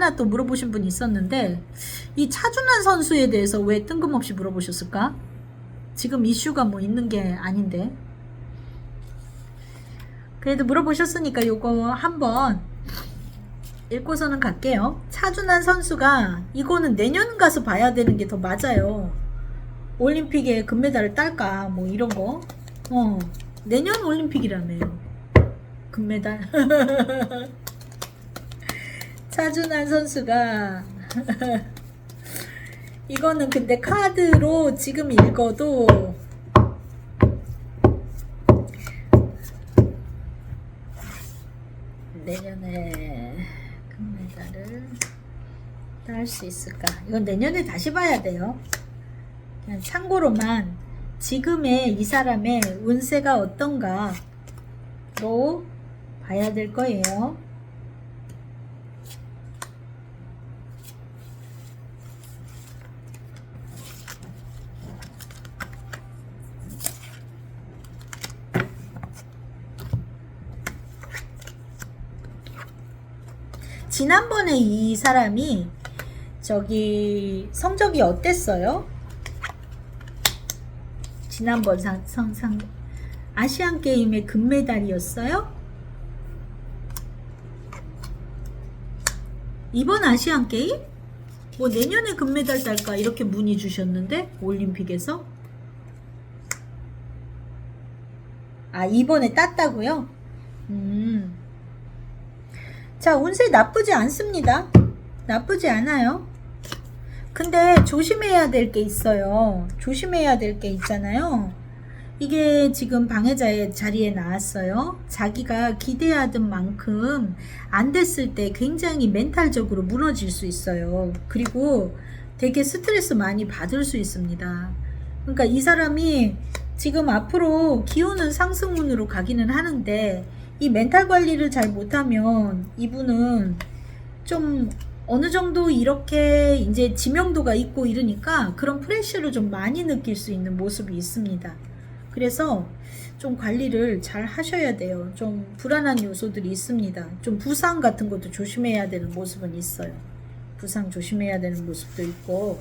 하나 또 물어보신 분이 있었는데 이 차준환 선수에 대해서 왜 뜬금없이 물어보셨을까? 지금 이슈가 뭐 있는 게 아닌데 그래도 물어보셨으니까 요거 한번 읽고서는 갈게요. 차준환 선수가 이거는 내년 가서 봐야 되는 게 더 맞아요. 올림픽에 금메달을 딸까 뭐 이런 거. 어 내년 올림픽이라며요. 금메달. 차준환 선수가 이거는 근데 카드로 지금 읽어도 내년에 금메달을 딸 수 있을까? 이건 내년에 다시 봐야 돼요. 그냥 참고로만 지금의 이 사람의 운세가 어떤가로 봐야 될 거예요. 지난번에 이 사람이 저기 성적이 어땠어요? 지난번 상, 상, 상 아시안 게임의 금메달이었어요? 이번 아시안 게임? 뭐 내년에 금메달 딸까 이렇게 문의 주셨는데 올림픽에서 아 이번에 땄다고요? 음. 자, 운세 나쁘지 않습니다. 나쁘지 않아요. 근데 조심해야 될 게 있어요. 조심해야 될 게 있잖아요. 이게 지금 방해자의 자리에 나왔어요. 자기가 기대하던 만큼 안 됐을 때 굉장히 멘탈적으로 무너질 수 있어요. 그리고 되게 스트레스 많이 받을 수 있습니다. 그러니까 이 사람이 지금 앞으로 기운은 상승운으로 가기는 하는데 이 멘탈 관리를 잘 못하면 이분은 좀 어느 정도 이렇게 이제 지명도가 있고 이러니까 그런 프레셔를 좀 많이 느낄 수 있는 모습이 있습니다. 그래서 좀 관리를 잘 하셔야 돼요. 좀 불안한 요소들이 있습니다. 좀 부상 같은 것도 조심해야 되는 모습은 있어요. 부상 조심해야 되는 모습도 있고.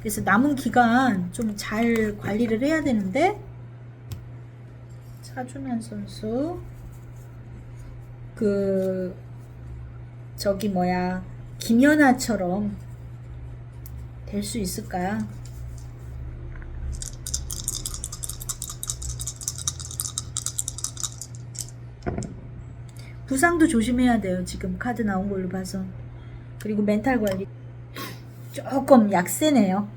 그래서 남은 기간 좀 잘 관리를 해야 되는데 차준환 선수 그 저기 뭐야 김연아처럼 될 수 있을까? 부상도 조심해야 돼요. 지금 카드 나온 걸로 봐서. 그리고 멘탈 관리 조금 약세네요.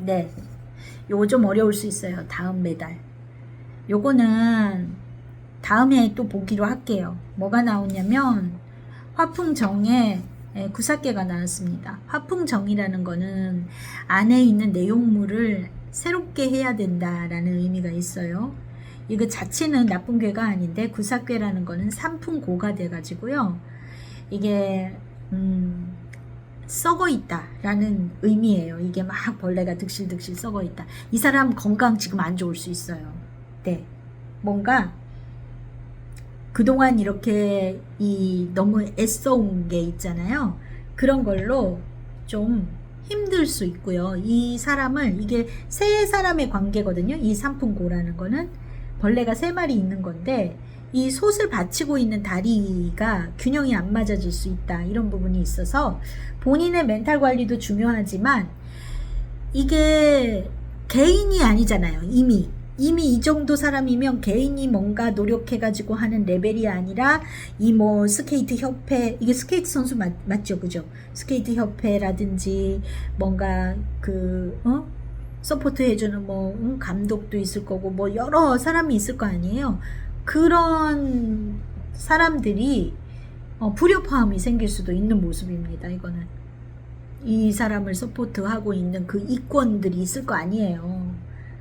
네. 요거 좀 어려울 수 있어요. 다음 메달. 요거는 다음에 또 보기로 할게요. 뭐가 나오냐면 화풍정에 예, 구사계가 나왔습니다. 화풍정이라는 거는 안에 있는 내용물을 새롭게 해야 된다라는 의미가 있어요. 이거 자체는 나쁜 괴가 아닌데 구사괴라는 거는 삼풍고가 돼가지고요. 이게 음, 썩어 있다라는 의미예요. 이게 막 벌레가 득실득실 썩어 있다. 이 사람 건강 지금 안 좋을 수 있어요. 네, 뭔가 그동안 이렇게 이 너무 애써온 게 있잖아요. 그런 걸로 좀 힘들 수 있고요. 이 사람을 이게 세 사람의 관계거든요. 이 삼풍고라는 거는 벌레가 세 마리 있는 건데 이 솥을 받치고 있는 다리가 균형이 안 맞아질 수 있다. 이런 부분이 있어서 본인의 멘탈 관리도 중요하지만 이게 개인이 아니잖아요. 이미 이미 이 정도 사람이면 개인이 뭔가 노력해가지고 하는 레벨이 아니라 이 뭐 스케이트 협회 이게 스케이트 선수 맞, 맞죠? 그죠? 스케이트 협회라든지 뭔가 그 어? 서포트 해주는 뭐 음, 감독도 있을 거고 뭐 여러 사람이 있을 거 아니에요. 그런 사람들이 어, 불협화음이 생길 수도 있는 모습입니다 이거는. 이 사람을 서포트하고 있는 그 이권들이 있을 거 아니에요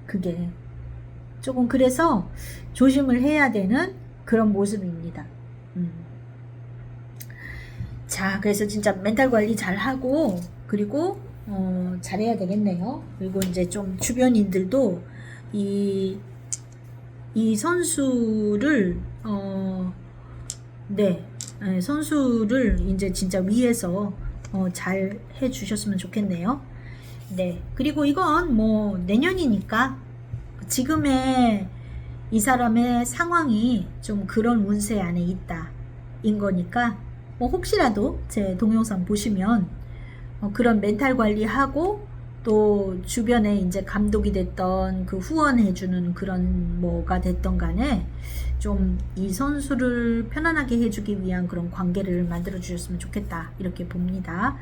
그게 조금 그래서 조심을 해야 되는 그런 모습입니다. 음. 자, 그래서 진짜 멘탈 관리 잘 하고 그리고 어, 잘해야 되겠네요. 그리고 이제 좀 주변인들도 이, 이 선수를 어, 네, 네, 선수를 이제 진짜 위에서 어, 잘 해주셨으면 좋겠네요. 네. 그리고 이건 뭐 내년이니까 지금의 이 사람의 상황이 좀 그런 운세 안에 있다. 인 거니까 뭐 혹시라도 제 동영상 보시면 어, 그런 멘탈 관리하고 또 주변에 이제 감독이 됐던 그 후원해주는 그런 뭐가 됐던 간에 좀 이 선수를 편안하게 해주기 위한 그런 관계를 만들어 주셨으면 좋겠다 이렇게 봅니다.